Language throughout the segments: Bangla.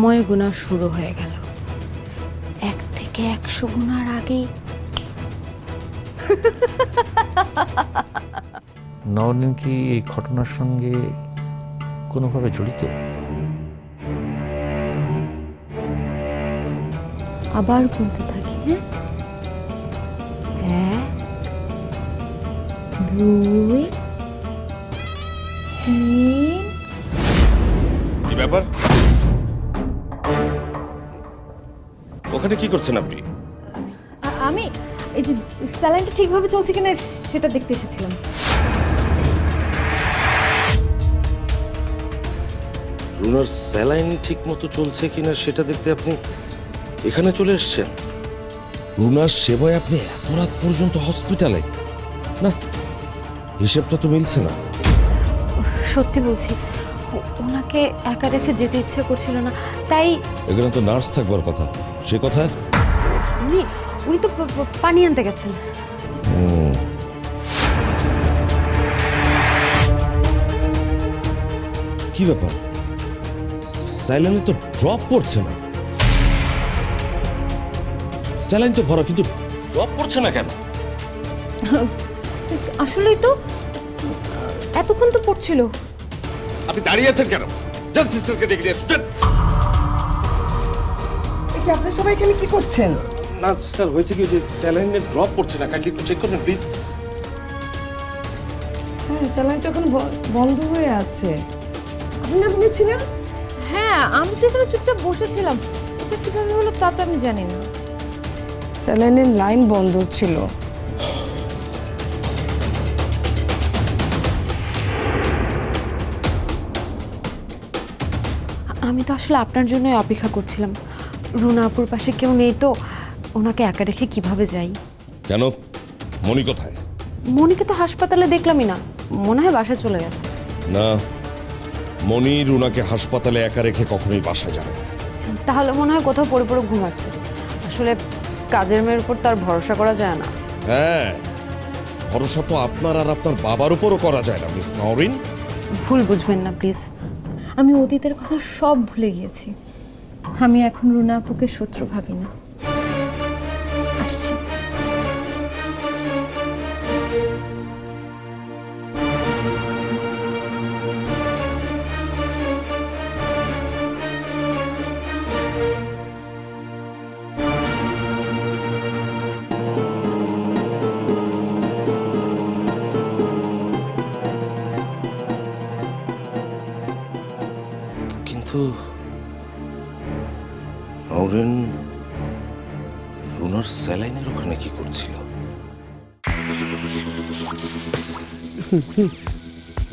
সময় গুণা শুরু হয়ে গেল। এক থেকে একশো গুণার আগেই নওনীন কি এই ঘটনার সঙ্গে কোনোভাবে জড়িত? আবার গুনতে থাকি হ্যাঁ? এক দুই তিন। কি ব্যাপার? ওখানে কি করছেন আপনি? আমি এই যে স্যালাইনটা ঠিকভাবে চলছে কিনা সেটা দেখতে এসেছিলাম। রুনার স্যালাইন ঠিক মতো চলছে কিনা সেটা দেখতে আপনি এখানে চলে এসেছেন? রুনার সেবায় আপনি এত রাত পর্যন্ত হসপিটালে? না হিসেবটা তো মিলছে না। সত্যি বলছি ও- ওনাকে একা রেখে যেতে ইচ্ছে করছিল না তাই এখানে তো নার্স থাকবার কথা। সে কথা? উনি উনি তো পানি আনতে গেছেন। কি ব্যাপার? স্যালাইনে তো ড্রপ পড়ছে না। স্যালাইন তো ভরা কিন্তু ড্রপ পড়ছে না কেন? আসলেই তো এতক্ষণ তো পড়ছিল। আপনি দাঁড়িয়ে আছেন কেন? যান সিস্টারকে ডেকে নিয়ে কি আপনারা সবাই এখানে কি করছেন? না সিস্টার হয়েছে কি যে স্যালাইনের ড্রপ পড়ছে না? কাইন্ডলি একটু চেক করবেন প্লিজ হ্যাঁ স্যালাইন তো এখন ব- বন্ধ হয়ে আছে। আপনি আপনি ছিলেন হ্যাঁ আমি তো এখানে চুপচাপ বসেছিলাম। এটা কীভাবে হলো তা তো আমি জানি না। স্যালাইনের লাইন বন্ধ ছিল। আমি তো আসলে আপনার জন্যই অপেক্ষা করছিলাম। রুনা আপুর পাশে কেউ নেই তো? ওনাকে একা রেখে কীভাবে যাই? কেন? মনি কোথায়? মনিকে তো হাসপাতালে দেখলামই না। মনে হয় বাসায় চলে গেছে। না মনি রুনাকে হাসপাতালে একা রেখে কখনোই বাসায় যাবে না। তাহলে মনে হয় কোথাও পড়ে পড়ে ঘুমাচ্ছে। আসলে কাজের মেয়ের উপর তার ভরসা করা যায় না। হ্যাঁ ভরসা তো আপনার আর আপনার বাবার উপরও করা যায় না মিস নরিন ভুল বুঝবেন না প্লিজ। আমি অতীতের কথা সব ভুলে গিয়েছি। আমি এখন রুনা আপুকে শত্রু ভাবি না আসছি।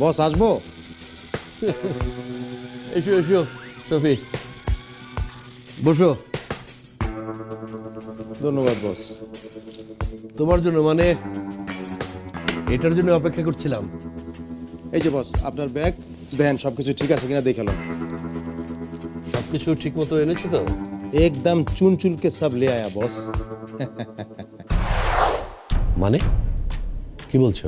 বস আসব এসো এসো সফি বসো ধন্যবাদ বস তোমার জন্য মানে এটার জন্য অপেক্ষা করছিলাম। এই যে বস আপনার ব্যাগ ভ্যান সবকিছু ঠিক আছে কিনা দেখে এলাম সবকিছু ঠিক মতো এনেছো তো? একদম চুন চুলকে সব লে আয়া বস মানে? কি বলছো?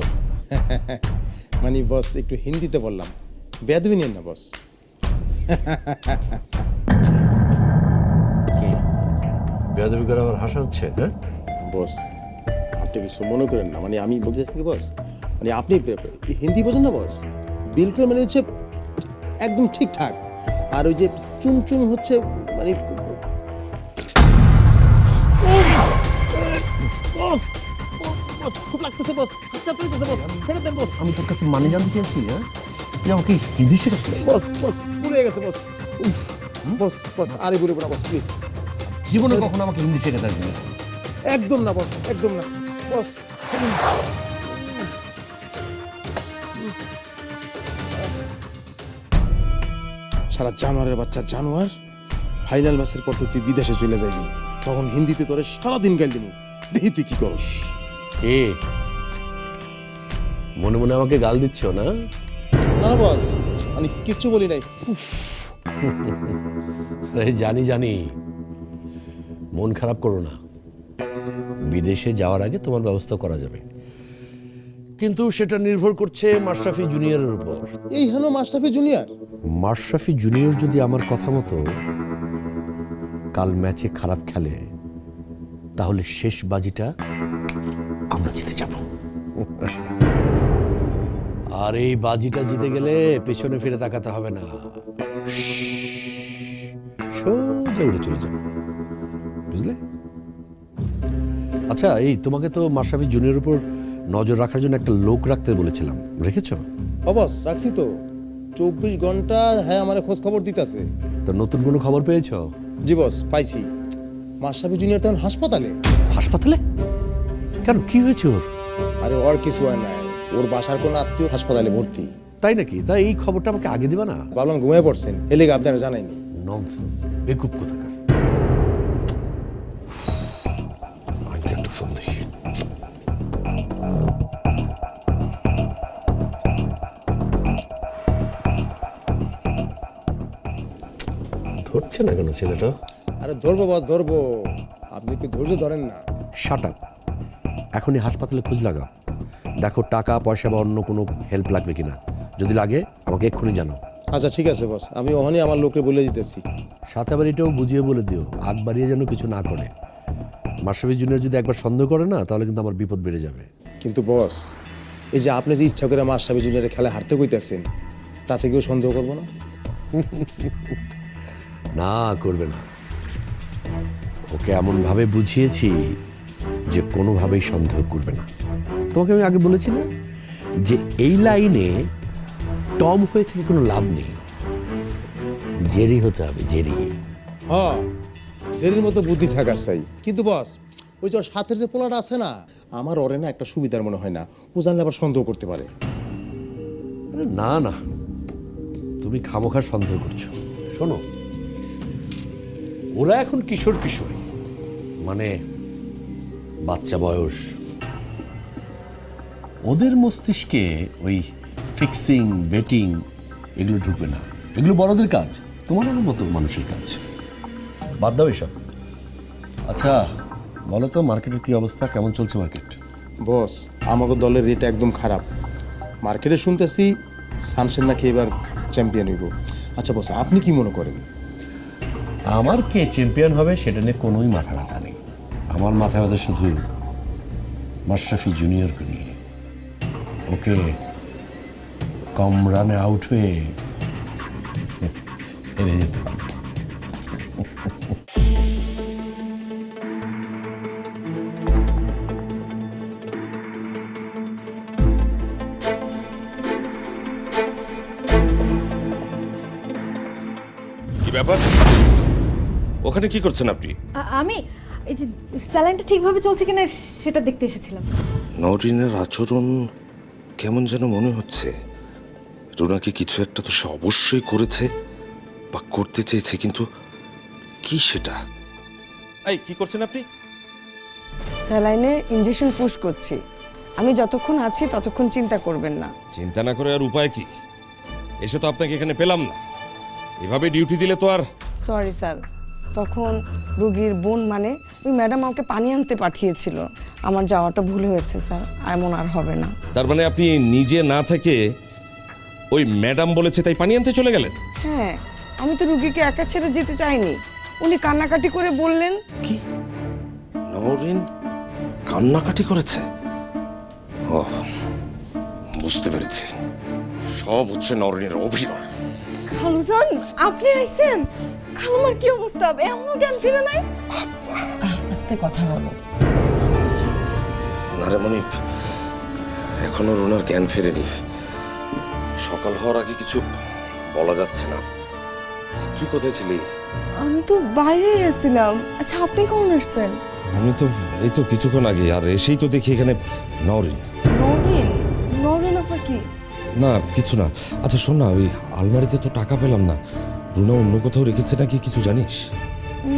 মানে বস একটু হিন্দিতে বললাম। বেদবি নিন না বস। কি? বেয়াদবি করে আবার হাসা হচ্ছে হ্যাঁ? বস আপনি কিছু মনে করেন না। মানে আমি বলতে চাইছি কি বস? মানে আপনি হিন্দি বোঝেন না বস? বিলকুল মানে হচ্ছে একদম ঠিকঠাক। আর ওই যে চুন চুন হচ্ছে মানে বস বস খুব লাগতেছে বস। চাপ লাগতেছে বস ফেরত দেন বস আমি তোর কাছে মানে জানতে চেয়েছি হ্যাঁ? তুই আমাকে হিন্দি শেখাচ্ছিস বস বস পুড়ে গেছে বস বস বস আরে ঘুরে পড়া বস প্লিজ জীবনে কখনো আমাকে হিন্দি শেখাতে আসবি না। একদম না বস একদম না। বস সারা জানোয়ারের বাচ্চা জানোয়ার ফাইনাল ম্যাচের পর তো তুই বিদেশে চলে যাইবি তখন হিন্দিতে তোরে সারাদিন গাইল দিবি দেখি তুই কি করস। কে? মনে মনে আমাকে গাল দিচ্ছ না? না না বস আমি কিচ্ছু বলি নাই। আরে জানি জানি। মন খারাপ করো না। বিদেশে যাওয়ার আগে তোমার ব্যবস্থা করা যাবে। কিন্তু সেটা নির্ভর করছে মাশরাফি জুনিয়রের উপর। এই হেন মাস্টাফি জুনিয়র। মাশরাফি জুনিয়র যদি আমার কথা মতো কাল ম্যাচে খারাপ খেলে তাহলে শেষ বাজিটা আমরা জিতে যাব। আর এই বাজিটা জিতে গেলে পেছনে ফিরে তাকাতে হবে না। সোজা উড়ে চলে যাব বুঝলে? আচ্ছা এই তোমাকে তো মাশরাফি জুনিয়র উপর নজর রাখার জন্য একটা লোক রাখতে বলেছিলাম। রেখেছো? অবস রাখছি তো। চব্বিশ ঘণ্টা হ্যাঁ আমার খোঁজ খবর দিতেছে। তো নতুন কোনো খবর পেয়েছ? জি বস পাইছি। মাসাবি জুনিয়র তখন হাসপাতালে। হাসপাতালে? কেন কি হয়েছে ওর? আরে ওর কিছু হয় নাই। ওর বাসার কোনো আত্মীয় হাসপাতালে ভর্তি। তাই নাকি? তাই এই খবরটা আমাকে আগে দিবা না? ভাবলাম ঘুমিয়ে পড়ছেন। এলেগে আপনারা জানাইনি। ননসেন্স বেকুব কোথাকার? আগে ফোন দেখি। ধরছে না কেন ছেলেটা? আরে ধরবো বস ধরবো। আপনি কি ধৈর্য ধরেন না। শাট আপ এখনই হাসপাতালে খোঁজ লাগাও। দেখো টাকা পয়সা বা অন্য কোনো হেল্প লাগবে কিনা। যদি লাগে আমাকে এক্ষুনি জানাও। আচ্ছা ঠিক আছে বস আমি ওখানে আমার লোকে বলে দিতেছি। সাথে আবার এটাও বুঝিয়ে বলে দিও আগ বাড়িয়ে যেন কিছু না করে। মাসাবি জুনিয়র যদি একবার সন্দেহ করে না তাহলে কিন্তু আমার বিপদ বেড়ে যাবে। কিন্তু বস এই যে আপনি যে ইচ্ছা করে মাসাবি জুনিয়রের খেলা হারতে কইতেছেন তাতে কেউ সন্দেহ করব না? না করবে না। ওকে এমনভাবে বুঝিয়েছি যে কোনোভাবেই সন্দেহ করবে না। তোমাকে আমি আগে বলেছি না? যে এই লাইনে টম হয়ে থেকে কোনো লাভ নেই। জেরি হতে হবে জেরি। হ্যাঁ জেরির মতো বুদ্ধি থাকার চাই। কিন্তু বস ওই যে ওর সাথের যে পোলাটা আছে না আমার ওরে না একটা সুবিধার মনে হয় না। ও জানলে আবার সন্দেহ করতে পারে। আরে না না। তুমি খামোখা সন্দেহ করছ। শোনো ওরা এখন কিশোর কিশোরী মানে বাচ্চা বয়স ওদের মস্তিষ্কে ওই ফিক্সিং বেটিং এগুলো ঢুকবে না। এগুলো বড়দের কাজ তোমার আমার মতো মানুষের কাজ। বাদ দাও এসব। আচ্ছা বলো তো মার্কেটের কি অবস্থা? কেমন চলছে মার্কেট? বস আমাকে দলের রেট একদম খারাপ। মার্কেটে শুনতেছি সামসেন নাকি এবার চ্যাম্পিয়ন হইব। আচ্ছা বস আপনি কি মনে করেন? আমার কে চ্যাম্পিয়ন হবে সেটা নিয়ে কোনোই মাথা ব্যথা নেই। আমার মাথা ব্যথা শুধু মাশরাফি জুনিয়রকে নিয়ে। ওকে কম রানে আউট হয়ে হেরে যেতে কি ব্যাপার? ওখানে কি করছেন আপনি? আ- আমি এই যে স্যালাইনটা ঠিকভাবে চলছে কিনা সেটা দেখতে এসেছিলাম। নরিনের আচরণ কেমন যেন মনে হচ্ছে। রুনাকে কিছু একটা তো সে অবশ্যই করেছে বা করতে চেয়েছে কিন্তু কি সেটা? এই কি করছেন আপনি? স্যালাইনে ইঞ্জেকশন পুশ করছি। আমি যতক্ষণ আছি ততক্ষণ চিন্তা করবেন না। চিন্তা না করে আর উপায় কি? এসে তো আপনাকে এখানে পেলাম না। এভাবে ডিউটি দিলে তো আর সরি স্যার তখন রুগীর বোন মানে ওই ম্যাডাম আমাকে পানি আনতে পাঠিয়েছিল। আমার যাওয়াটা ভুল হয়েছে স্যার। এমন আর হবে না। তার মানে আপনি নিজে না থেকে ওই ম্যাডাম বলেছে তাই পানি আনতে চলে গেলেন? হ্যাঁ আমি তো রুগীকে একা ছেড়ে যেতে চাইনি। উনি কান্নাকাটি করে বললেন কি? নরিন কান্নাকাটি করেছে? ও বুঝতে পেরেছি। সব হচ্ছে নরিনের অভিনয়। খালুজান আপনি আইছেন? খালুমার কি অবস্থা? এমন জ্ঞান ফিরে নাই? আস্তে কথা বলো। নারে মনিপ এখনও রুনার জ্ঞান ফেরেনি। সকাল হওয়ার আগে কিছু বলা যাচ্ছে না। তুই কোথায় ছিলি? আমি তো বাইরে আছিলাম আচ্ছা আপনি কখন আসছেন আমি তো এই তো কিছুক্ষণ আগে আর এসেই তো দেখি এখানে নরিন। নরিন? নরিন আপা কি? না কিছু না। আচ্ছা শোন না ওই আলমারিতে তো টাকা পেলাম না। রুনা অন্য কোথাও রেখেছে নাকি কিছু জানিস?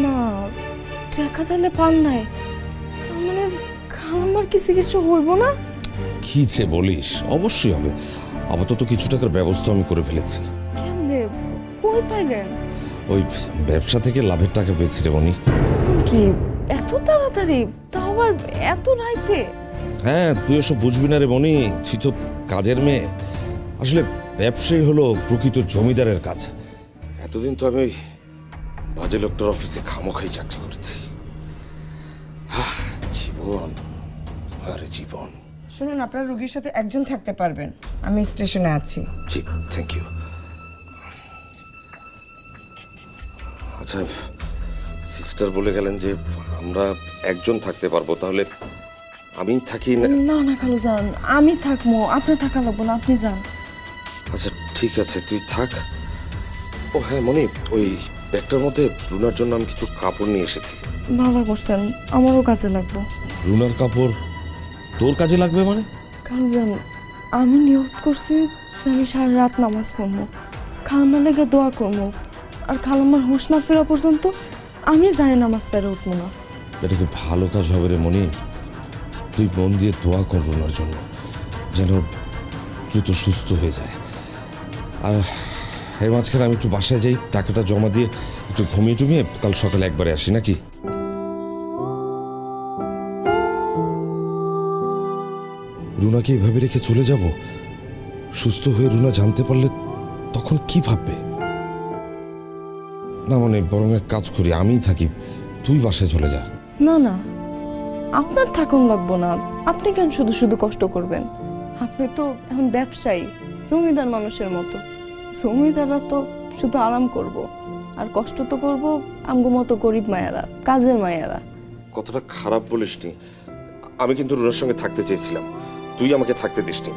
না টাকা তাহলে পান নাই। খালাম্মার কি চিকিৎসা হইব না। কি যে বলিস অবশ্যই হবে। আপাতত কিছু টাকার ব্যবস্থা আমি করে ফেলেছি। কেমনে? কই পাইলেন? ওই ব্যবসা থেকে লাভের টাকা পেয়েছি রে মনি। কি এত তাড়াতাড়ি? তাও আবার এত রাইতে? হ্যাঁ তুই এসব বুঝবি না রে মনি। তুই তো কাজের মেয়ে। আসলে ব্যবসায়ী হলো প্রকৃত জমিদারের কাজ। এতদিন তো আমি ওই বাজে লোকটার অফিসে খামোখাই চাকরি করেছি। জীবন। আরে জীবন। শুনুন আপনার রুগীর সাথে একজন থাকতে পারবেন। আমি স্টেশনে আছি। জি থ্যাংক ইউ আচ্ছা সিস্টার বলে গেলেন যে আমরা একজন থাকতে পারব তাহলে আমি থাকি না? না না খালু যান আমি থাকব আপনি থাকা লাগবো না আপনি যান। আচ্ছা ঠিক আছে তুই থাক। ও হ্যাঁ মনি ওই ব্যাগটার মধ্যে রুনার জন্য আমি কিছু কাপড় নিয়ে এসেছি। ভালো করছেন আমারও কাজে লাগবো। রুনার কাপড় তোর কাজে লাগবে মানে? কারণ যান আমি নিয়ত করছি যে আমি সারা রাত নামাজ পড়ব। খালামার লেগে দোয়া করব। আর খালামার হুঁশ না ফেরা পর্যন্ত আমি যাই নামাজ তারে উঠবো না। এটা খুব ভালো কাজ হবে রে মনি? তুই মন দিয়ে দোয়া কর রুনার জন্য যেন দ্রুত সুস্থ হয়ে যায়। আর এর মাঝখানে আমি একটু বাসায় যাই টাকাটা জমা দিয়ে একটু ঘুমিয়ে টুমিয়ে কাল সকালে একবারে আসি নাকি? রুনাকে এভাবে রেখে চলে যাব? সুস্থ হয়ে রুনা জানতে পারলে তখন কি ভাববে? না মানে বরং এক কাজ করি আমিই থাকি। তুই বাসায় চলে যা। না না আপনার থাকুন লাগবো না। আপনি কেন শুধু শুধু কষ্ট করবেন? আপনি তো এখন ব্যবসায়ী জমিদার মানুষের মতো। জমিদাররা তো শুধু আরাম করব। আর কষ্ট তো করব আমগো মতো গরিব মায়েরা কাজের মায়েরা। কতটা খারাপ বলিসনি। আমি কিন্তু রুনার সঙ্গে থাকতে চেয়েছিলাম। তুই আমাকে থাকতে দিসনি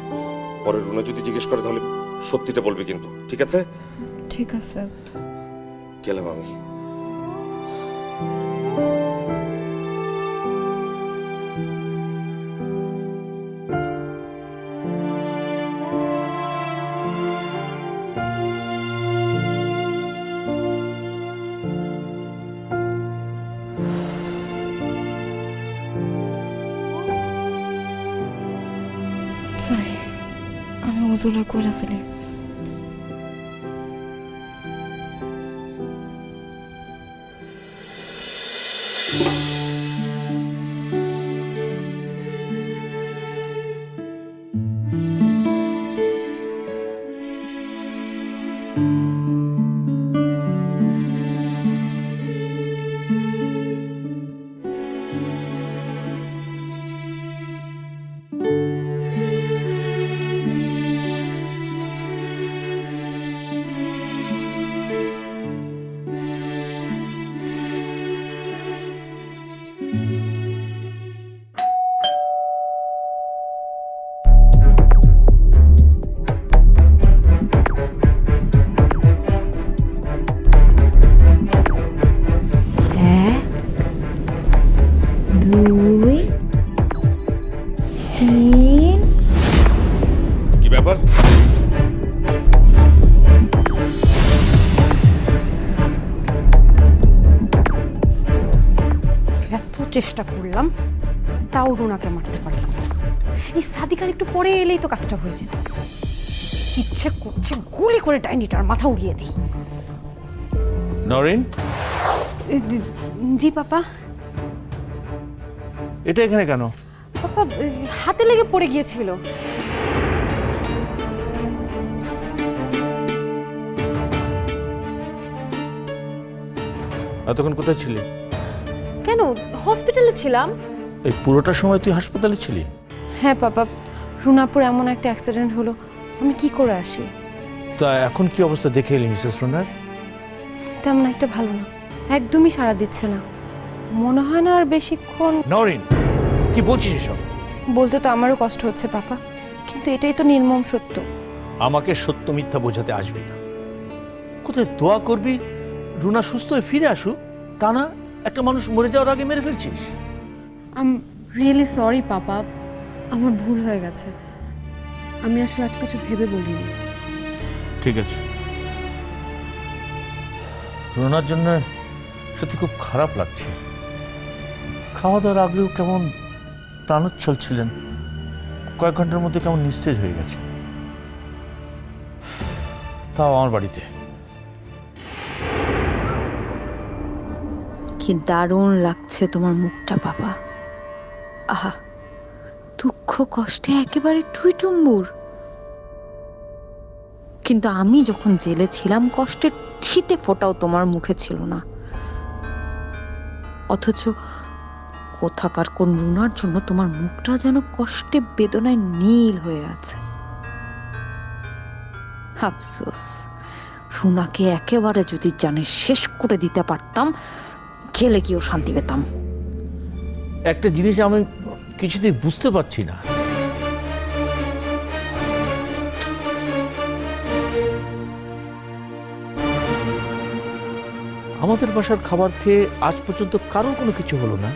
পরে রুনা যদি জিজ্ঞেস করে তাহলে সত্যিটা বলবি কিন্তু ঠিক আছে? ঠিক আছে। গেলাম আমি। যাই আমি ওজোরা করে ফেলি। এত চেষ্টা করলাম তাও রুনাকে মারতে পারলাম না। এই সাদিকার একটু পরে এলেই তো কাজটা হয়ে যেত। ইচ্ছে করছে গুলি করে ডাইনিটার মাথা উড়িয়ে দিই। নরেন? জি পাপা। এটা এখানে কেন? পাপা হাতে লেগে পড়ে গিয়েছিল। এতক্ষণ কোথায় ছিলি? কেন? হসপিটালে ছিলাম। এই পুরোটা সময় তুই হাসপাতালে ছিলি? হ্যাঁ পাপা। রুনাপুর এমন একটা অ্যাক্সিডেন্ট হলো। আমি কি করে আসি? তা এখন কি অবস্থা দেখে এলি মিসেস রোনার? তেমন একটা ভালো না। একদমই সাড়া দিচ্ছে না। মনে হয় না আর বেশিক্ষণ নরেন কি বলছিস এসব? বলতে তো আমারও কষ্ট হচ্ছে পাপা। কিন্তু এটাই তো নির্মম সত্য। আমাকে সত্য মিথ্যা বোঝাতে আসবি না। কোথায় দোয়া করবি? রুনা সুস্থ হয়ে ফিরে আসুক। তা না একটা মানুষ মরে যাওয়ার আগে মেরে ফেলছিস? I'm really sorry papa. আমার ভুল হয়ে গেছে। আমি আসলে আজ কিছু ভেবে বলিনি। ঠিক আছে। রোনার জন্য সত্যি খুব খারাপ লাগছে। খাওয়া দাওয়ার আগেও কেমন প্রাণোচ্ছল ছিলেন। কয়েক ঘণ্টার মধ্যে কেমন নিস্তেজ হয়ে গেছে। তাও আমার বাড়িতে। কি দারুণ লাগছে তোমার মুখটা, বাবা। আহা, দুঃখ, কষ্টে একেবারে টুইটুম্বুর কিন্তু আমি যখন জেলে ছিলাম, কষ্টের ছিটে ফোটাও তোমার মুখে ছিল না। অথচ কোথাকার কোন রুনার জন্য তোমার মুখটা যেন কষ্টে বেদনায় নীল হয়ে আছে। আফসোস, রুনাকে একেবারে যদি জানে শেষ করে দিতে পারতাম জেলে গিয়েও শান্তি পেতাম। একটা জিনিস আমি কিছুতেই বুঝতে পারছি না। আমাদের বাসার খাবার খেয়ে আজ পর্যন্ত কারও কোনো কিছু হলো না।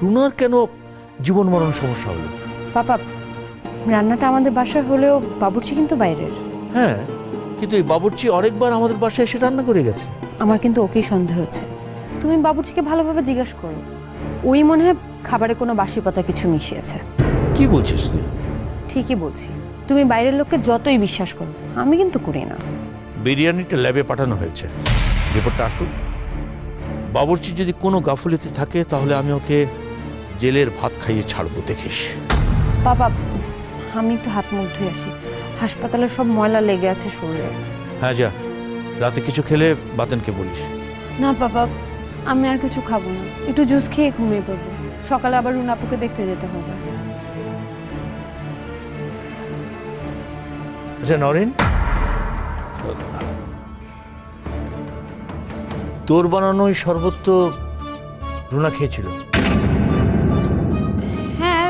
রুনার কেন জীবন মরণ সমস্যা হলো? পাপা রান্নাটা আমাদের বাসার হলেও বাবুর্চি কিন্তু বাইরের। হ্যাঁ কিন্তু এই বাবুর্চি অনেকবার আমাদের বাসায় এসে রান্না করে গেছে। আমার কিন্তু ওকেই সন্দেহ হচ্ছে। তুমি বাবুর্চিকে ভালোভাবে জিজ্ঞেস করো। ওই মনে হয় খাবারে কোনো বাসি পচা কিছু মিশিয়েছে। কি বলছিস তুই? ঠিকই বলছি। তুমি বাইরের লোককে যতই বিশ্বাস করো আমি কিন্তু করি না। বিরিয়ানিটা ল্যাবে পাঠানো হয়েছে। রিপোর্টটা আসুক। বাবুর্চি যদি কোনো গাফুলিতে থাকে তাহলে আমি ওকে জেলের ভাত খাইয়ে ছাড়বো দেখিস। বাবা আমি একটু হাত মুখ ধুয়ে আসি। হাসপাতালের সব ময়লা লেগে আছে শরীরে। হ্যাঁ যা। রাতে কিছু খেলে বাতেনকে বলিস। না বাবা আমি আর কিছু খাব না। একটু জুস খেয়ে ঘুমিয়ে পড়ব। সকালে আবার রুনাপুকে দেখতে যেতে হবে। আচ্ছা নরেন। তোর বানানো ওই শরবত তো রুনা খেয়েছিল। হ্যাঁ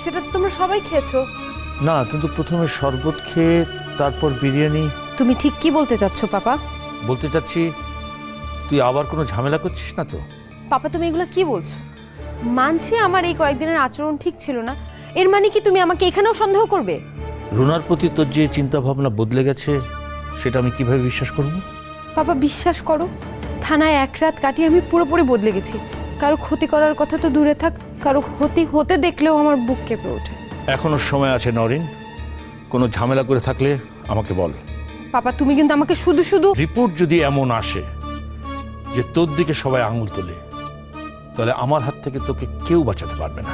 সেটা তোমরা সবাই খেয়েছো। না কিন্তু প্রথমে শরবত খেয়ে তারপর বিরিয়ানি তুমি ঠিক কি বলতে চাচ্ছ পাপা? বলতে চাচ্ছি তুই আবার কোনো ঝামেলা করছিস না তো? পাপা তুমি এগুলো কি বলছো? মানছি আমার এই কয়েকদিনের আচরণ ঠিক ছিল না। এর মানে কি তুমি আমাকে এখানেও সন্দেহ করবে? রুনার প্রতি তোর যে চিন্তা ভাবনা বদলে গেছে সেটা আমি কীভাবে বিশ্বাস করব? পাপা বিশ্বাস করো থানায় এক রাত কাটিয়ে আমি পুরোপুরি বদলে গেছি। কারও ক্ষতি করার কথা তো দূরে থাক কারও ক্ষতি হতে দেখলেও আমার বুক কেঁপে ওঠে। এখনও সময় আছে নরিন কোনো ঝামেলা করে থাকলে আমাকে বল। পাপা তুমি কিন্তু আমাকে শুধু শুধু রিপোর্ট যদি এমন আসে যে তোর দিকে সবাই আঙুল তোলে তাহলে আমার হাত থেকে তোকে কেউ বাঁচাতে পারবে না।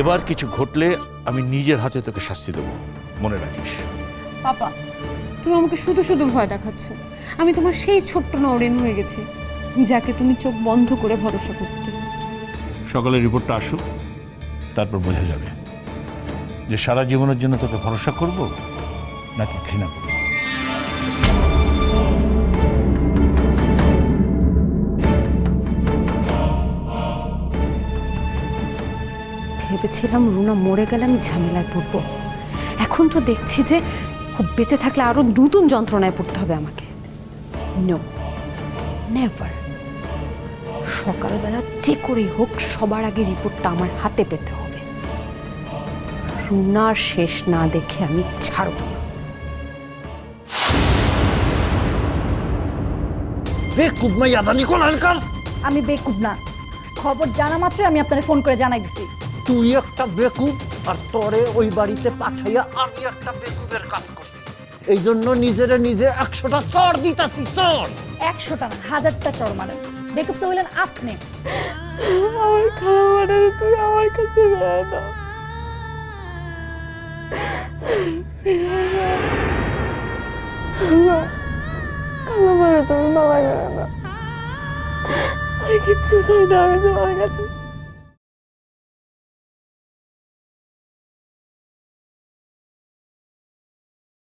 এবার কিছু ঘটলে আমি নিজের হাতে তোকে শাস্তি দেবো মনে রাখিস। পাপা তুমি আমাকে শুধু শুধু ভয় দেখাচ্ছ। আমি তোমার সেই ছোট্ট নরেন হয়ে গেছি যাকে তুমি চোখ বন্ধ করে ভরসা করতে। সকালে রিপোর্টটা আসুক তারপর বোঝা যাবে যে সারা জীবনের জন্য তোকে ভরসা করব নাকি ঘৃণা করব। ভেবেছিলাম রুনা মরে গেলে আমি ঝামেলায় পড়ব। এখন তো দেখছি যে খুব বেঁচে থাকলে আরও নতুন যন্ত্রণায় পড়তে হবে আমাকে। নো নেভার সকালবেলা যে করেই হোক সবার আগে রিপোর্টটা আমার হাতে পেতে হবে। রুনার শেষ না দেখে আমি ছাড়ব না। আমি বেকুব না। খবর জানা মাত্র আমি আপনাকে ফোন করে জানাই দিচ্ছি তুই একটা বেকুব আর তরে ওই বাড়িতে পাঠাইয়া আমি একটা বেকুবের কাজ করছি এই জন্য নিজেরে নিজে একশোটা চর দিতাছি চর! একশোটা না হাজারটা চর মারেন বেকুব তো হইলেন আপনি। আমার খাবার তুই আমার কাছে দেয় না। তুমি বাবা করে না। আমি কিচ্ছু চাই না আমি তোমার কাছে